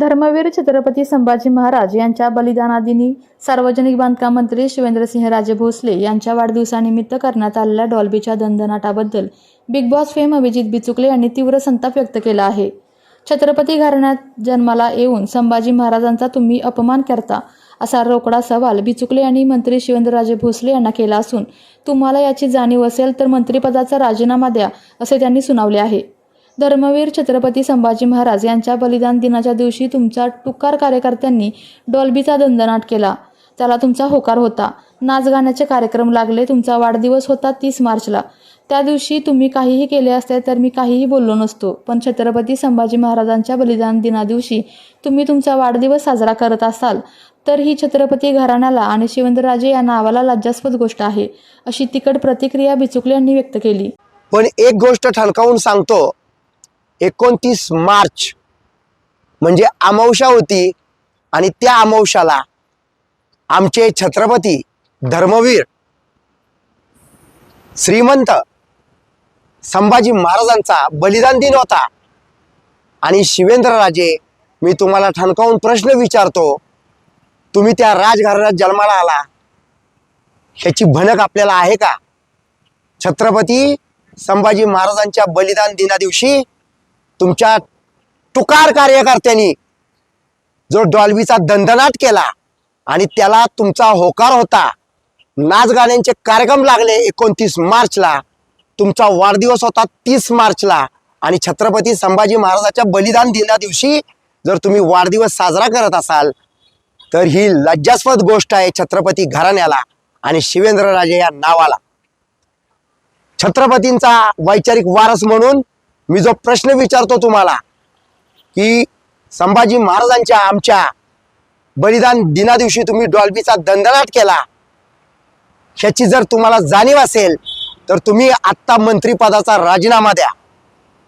धर्मवीर छत्रपती संभाजी महाराज यांच्या बलिदानादिनी सार्वजनिक बांधकाम मंत्री शिवेंद्रसिंहराजे भोसले यांच्या वाढदिवसानिमित्त करण्यात आलेल्या डॉल्बीच्या दणदणाटाबद्दल Bigg Boss fame Abhijit Bichukale यांनी तीव्र संताप व्यक्त केला आहे. छत्रपती घराण्यात जन्माला येऊन संभाजी महाराजांचा तुम्ही अपमान करता असा रोकडा सवाल बिचुकले यांनी मंत्री शिवेंद्रराजे भोसले यांना केला असून तुम्हाला याची जाणीव असेल तर मंत्रिपदाचा राजीनामा द्या असे त्यांनी सुनावले आहे. धर्मवीर छत्रपती संभाजी महाराज यांच्या बलिदान दिनाच्या दिवशी तुमच्या टुकार कार्यकर्त्यांनी डॉल्बीचा दंदनाट केला. त्याला तुमचा होकार होता. नाच गाण्याचे कार्यक्रम लागले. तुमचा वाढदिवस होता तीस मार्चला. त्या दिवशी तुम्ही काहीही केले असते तर मी काहीही बोललो नसतो. पण छत्रपती संभाजी महाराजांच्या बलिदान दिना दिवशी तुम्ही तुमचा वाढदिवस साजरा करत असाल तर ही छत्रपती घराण्याला आणि शिवेंद्रराजे या नावाला लज्जास्पद गोष्ट आहे अशी तिकड प्रतिक्रिया बिचुकले यांनी व्यक्त केली. पण एक गोष्ट ठणकावून सांगतो. एकोणतीस मार्च म्हणजे अमावशा होती आणि त्या अमावश्याला आमचे छत्रपती धर्मवीर श्रीमंत संभाजी महाराजांचा बलिदान दिन होता. आणि शिवेंद्रराजे मी तुम्हाला ठणकावून प्रश्न विचारतो तुम्ही त्या राजघराण्यात जन्माला आला ह्याची भनक आपल्याला आहे का? छत्रपती संभाजी महाराजांच्या बलिदान दिना दिवशी तुमच्या तुकार कार्यकर्त्यांनी जो डॉल्बीचा दंदनाट केला आणि त्याला तुमचा होकार होता नाच गाण्यांचे कार्यक्रम लागले एकोणतीस मार्चला तुमचा वाढदिवस होता तीस मार्चला आणि छत्रपती संभाजी महाराजाच्या बलिदान दिना दिवशी जर तुम्ही वाढदिवस साजरा करत असाल तर ही लज्जास्पद गोष्ट आहे छत्रपती घराण्याला आणि शिवेंद्रराजे या नावाला. छत्रपतींचा वैचारिक वारस म्हणून मी जो प्रश्न विचारतो तुम्हाला की संभाजी महाराजांच्या आमच्या बलिदान दिना दिवशी तुम्ही डॉल्बीचा दंदनाट केला ह्याची जर तुम्हाला जाणीव असेल तर तुम्ही आत्ता मंत्रिपदाचा राजीनामा द्या.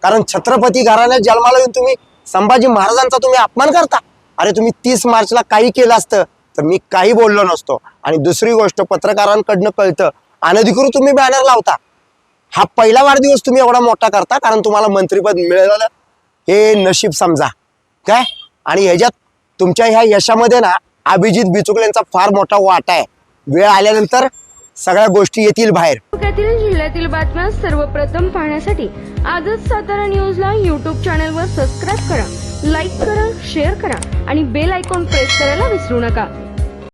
कारण छत्रपती घराण्यात जन्माला येऊन तुम्ही संभाजी महाराजांचा तुम्ही अपमान करता. अरे तुम्ही तीस मार्चला काही केलं असतं तर मी काही बोललो नसतो. आणि दुसरी गोष्ट पत्रकारांकडनं कळतं अनधिकृत तुम्ही बॅनर लावता. हा पहिला वाढदिवस तुम्ही एवढा मोठा करता कारण तुम्हाला मंत्रीपद मिळालं हे नशीब समजा. काय? आणि ह्याच्यात तुमच्या ह्या यशामध्ये ना अभिजित बिचुकलेंचा फार मोठा वाटा आहे. वेळ आल्यानंतर सगळ्या गोष्टी येतील बाहेर. तालुक्यातील जिल्ह्यातील बातम्या सर्वप्रथम पाहण्यासाठी आजच सातारा न्यूजला यूट्यूब चॅनलवर सबस्क्राईब करा लाईक करा शेअर करा आणि बेल आयकॉन प्रेस करायला विसरू नका.